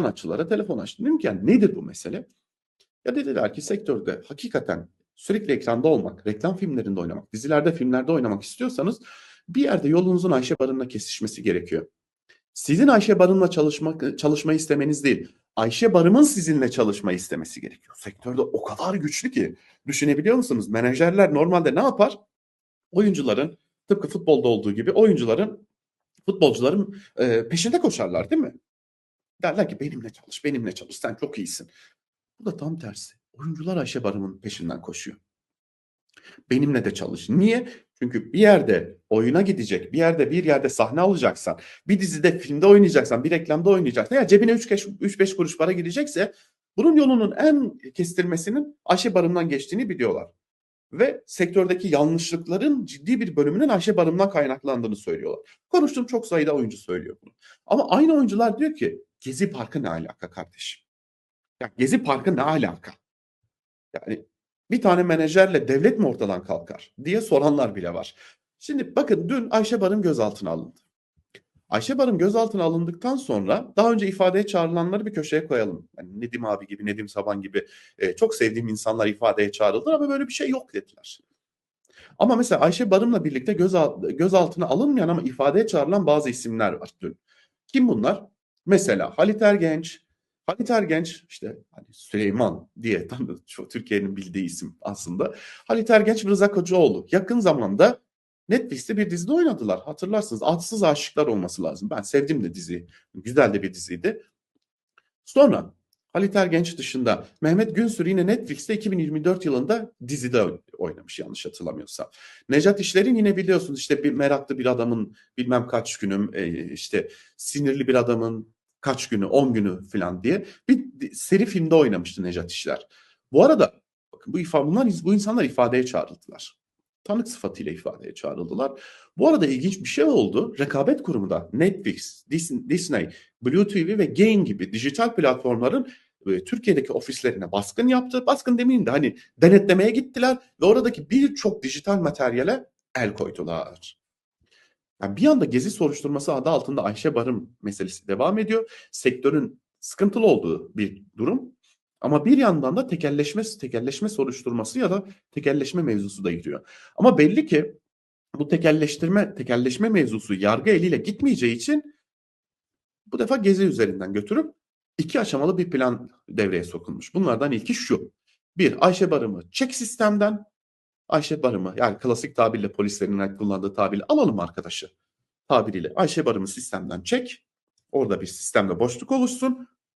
sanatçılara telefon açtım. Dedim ki yani nedir bu mesele? Ya dediler ki sektörde hakikaten sürekli ekranda olmak, reklam filmlerinde oynamak, dizilerde, filmlerde oynamak istiyorsanız bir yerde yolunuzun Ayşe Barın'la kesişmesi gerekiyor. Sizin Ayşe Barın'la çalışmak, çalışmayı istemeniz değil, Ayşe Barım'ın sizinle çalışmayı istemesi gerekiyor. Sektörde o kadar güçlü ki düşünebiliyor musunuz? Menajerler normalde ne yapar? Oyuncuların tıpkı futbolda olduğu gibi oyuncuların futbolcuların e, peşinde koşarlar değil mi? Derler ki benimle çalış, benimle çalış, sen çok iyisin. Bu da tam tersi. Oyuncular Ayşe Barım'ın peşinden koşuyor. Benimle de çalış. Niye? Çünkü bir yerde oyuna gidecek, bir yerde bir yerde sahne alacaksan, bir dizide, filmde oynayacaksan, bir reklamda oynayacaksan ya cebine 3-5 kuruş para girecekse bunun yolunun en kestirmesinin Ayşe Barım'dan geçtiğini biliyorlar. Ve sektördeki yanlışlıkların ciddi bir bölümünün Ayşe Barım'dan kaynaklandığını söylüyorlar. Konuştuğum çok sayıda oyuncu söylüyor bunu. Ama aynı oyuncular diyor ki Gezi Parkı ne alaka kardeşim? Ya Gezi Parkı ne alaka? Yani bir tane menajerle devlet mi ortadan kalkar diye soranlar bile var. Şimdi bakın dün Ayşe Barım gözaltına alındı. Ayşe Barım gözaltına alındıktan sonra daha önce ifadeye çağrılanları bir köşeye koyalım. Yani Nedim abi gibi, Nedim Saban gibi e, çok sevdiğim insanlar ifadeye çağrıldı ama böyle bir şey yok dediler. Ama mesela Ayşe Barım'la birlikte gözal, gözaltına alınmayan ama ifadeye çağrılan bazı isimler var dün. Kim bunlar? Mesela Halit Ergenç, Halit Ergenç işte hani Süleyman diye tanıdı Türkiye'nin bildiği isim aslında. Halit Ergenç Rıza Kocaoğlu yakın zamanda Netflix'te bir dizide oynadılar. Hatırlarsınız Adsız Aşıklar olması lazım. Ben sevdim de diziyi. Güzel de bir diziydi. Sonra Halit Ergenç dışında Mehmet Günsür yine Netflix'te 2024 yılında dizide oynamış yanlış hatırlamıyorsam. Necat İşler'in yine biliyorsunuz işte bir meraklı bir adamın bilmem kaç günüm işte sinirli bir adamın kaç günü 10 günü falan diye bir seri filmde oynamıştı Necat İşler. Bu arada bu ifade bunlar bu insanlar ifadeye çağrıldılar. Tanık sıfatıyla ifadeye çağrıldılar. Bu arada ilginç bir şey oldu. Rekabet kurumu da Netflix, Disney, Blue TV ve Gain gibi dijital platformların e, Türkiye'deki ofislerine baskın yaptı. Baskın demeyeyim de hani denetlemeye gittiler ve oradaki birçok dijital materyale el koydular. Yani bir anda gezi soruşturması adı altında Ayşe Barım meselesi devam ediyor. Sektörün sıkıntılı olduğu bir durum. Ama bir yandan da tekelleşme tekelleşme soruşturması ya da tekelleşme mevzusu da gidiyor. Ama belli ki bu tekelleştirme tekelleşme mevzusu yargı eliyle gitmeyeceği için bu defa gezi üzerinden götürüp iki aşamalı bir plan devreye sokulmuş. Bunlardan ilki şu. Bir, Ayşe Barım'ı çek sistemden Ayşe Barım'ı yani klasik tabirle polislerin kullandığı tabirle alalım arkadaşı tabiriyle Ayşe Barım'ı sistemden çek. Orada bir sistemde boşluk oluşsun.